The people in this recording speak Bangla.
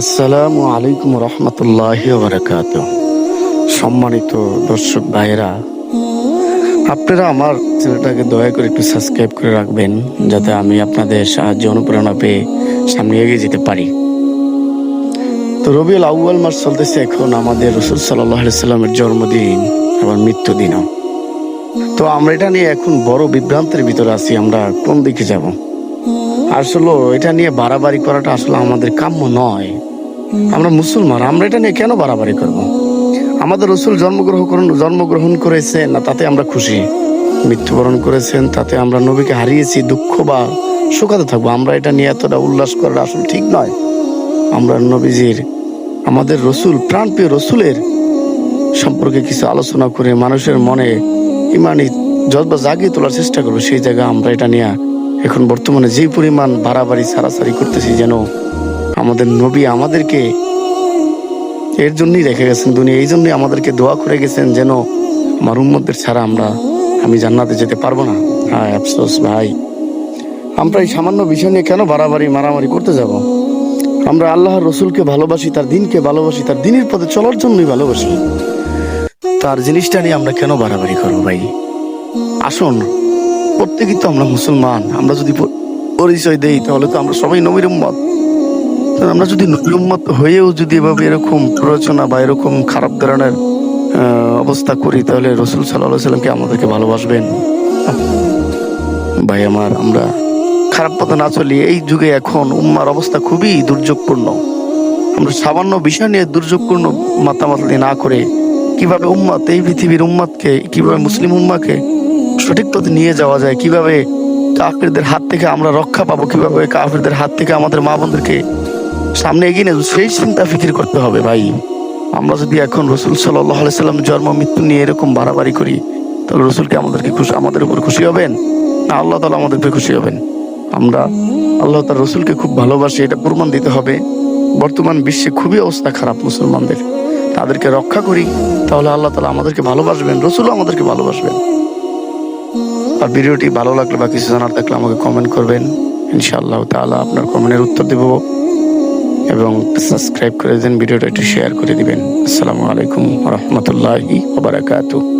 আসসালামু আলাইকুম রহমতুল্লাহ বারাকাত সম্মানিত দর্শক ভাইয়েরা, আপনারা আমার চ্যানেলটাকে দয়া করে একটু সাবস্ক্রাইব করে রাখবেন, যাতে আমি আপনাদের সাহায্য অনুপ্রেরণা পেয়ে সামনে এগিয়ে যেতে পারি। তো রবিউল আউ্য়াল মাস চলতেছে এখন আমাদের রসুল সাল্লাহ সাল্লামের জন্মদিন এবং মৃত্যুদিনও। তো আমরা এটা নিয়ে এখন বড় বিভ্রান্তের ভিতরে আছি, আমরা কোন দিকে যাব? আসলে এটা নিয়ে বাড়াবাড়ি করাটা আসলে আমাদের কাম্য নয়। আমরা মুসলমান, আমরা এটা নিয়ে কেন বাড়াবাড়ি করব? আমাদের রসুল জন্মগ্রহণ জন্মগ্রহণ করেছেন না, তাতে আমরা খুশি। মৃত্যুবরণ করেছেন, তাতে আমরা নবীকে হারিয়েছি, দুঃখ বা শোকাতে থাকব। আমরা এটা নিয়ে এতটা উল্লাস করাটা আসলে ঠিক নয়। আমরা নবীজির, আমাদের রসুল, প্রাণপ্রিয় রসুলের সম্পর্কে কিছু আলোচনা করে মানুষের মনে ইমানি জজবা জাগিয়ে তোলার চেষ্টা করব। সেই জায়গায় আমরা এটা নিয়ে এখন বর্তমানে যে পরিমাণ বাড়াবাড়ি, সারাসারি করতেছি যেন আমাদের নবী আমাদেরকে এর জন্যই রেখে গেছেন দুনিয়া, এই জন্যই আমাদেরকে দোয়া করে গেছেন যেন আমার উম্মদের ছাড়া আমরা, আমি জান্নাতে যেতে পারব না। হ্যাঁ আফসোস ভাই। আমরা এই সামান্য বিষয় নিয়ে কেন বাড়াবাড়ি, মারামারি করতে যাব? আমরা আল্লাহর রসুলকে ভালোবাসি, তার দিনকে ভালোবাসি, তার দিনের পথে চলার জন্যই ভালোবাসি। তার জিনিসটা নিয়ে আমরা কেন বাড়াবাড়ি করব ভাই? আসুন প্রত্যেকেই তো আমরা মুসলমান। আমরা যদি পরিচয় দেই, তাহলে তো আমরা সবাই নবীর উম্মত। আমরা যদি নবীর উম্মত হয়েও যদি এভাবে এরকম প্ররোচনা বা এরকম খারাপ ধরনের অবস্থা করি, তাহলে রসুল সাল্লাহ সাল্লামকে আমাদেরকে ভালোবাসবেন। ভাই আমার, আমরা খারাপ পথে না চলি। এই যুগে এখন উম্মার অবস্থা খুবই দুর্যোগপূর্ণ। আমরা সামান্য বিষয় নিয়ে দুর্যোগপূর্ণ মাতামাতি না করে কীভাবে উম্মাত, এই পৃথিবীর উম্মাদকে কীভাবে মুসলিম উম্মাকে সঠিক পথে নিয়ে যাওয়া যায়। কীভাবে কাফিরদের হাত থেকে আমরা রক্ষা পাবো, কীভাবে কাফিরদের হাত থেকে আমাদের মা বোনদেরকে সামনে এগিয়ে নেব সেই চিন্তা ফিকির করতে হবে ভাই। আমরা যদি এখন রসুল সাল্লাহ সাল্লাম জন্ম, মৃত্যু নিয়ে এরকম বাড়াবাড়ি করি, তাহলে রসুলকে আমাদেরকে খুশি, আমাদের উপর খুশি হবেন? না, আল্লাহ তালা আমাদের উপর খুশি হবেন। আমরা আল্লাহ তার রসুলকে খুব ভালোবাসি, এটা প্রমাণ দিতে হবে। বর্তমান বিশ্বে খুবই অবস্থা খারাপ মুসলমানদের। তাদেরকে রক্ষা করি, তাহলে আল্লাহ তালা আমাদেরকে ভালোবাসবেন, রসুলও আমাদেরকে ভালোবাসবেন। আর ভিডিওটি ভালো লাগলে বা কিছু জানার থাকলে আমাকে কমেন্ট করবেন। ইনশাআল্লাহ তালা আপনার কমেন্টের উত্তর দেব এবং সাবস্ক্রাইব করে দেন, ভিডিওটা একটু শেয়ার করে দিবেন। আসসালামু আলাইকুম রহমতুল্লাহি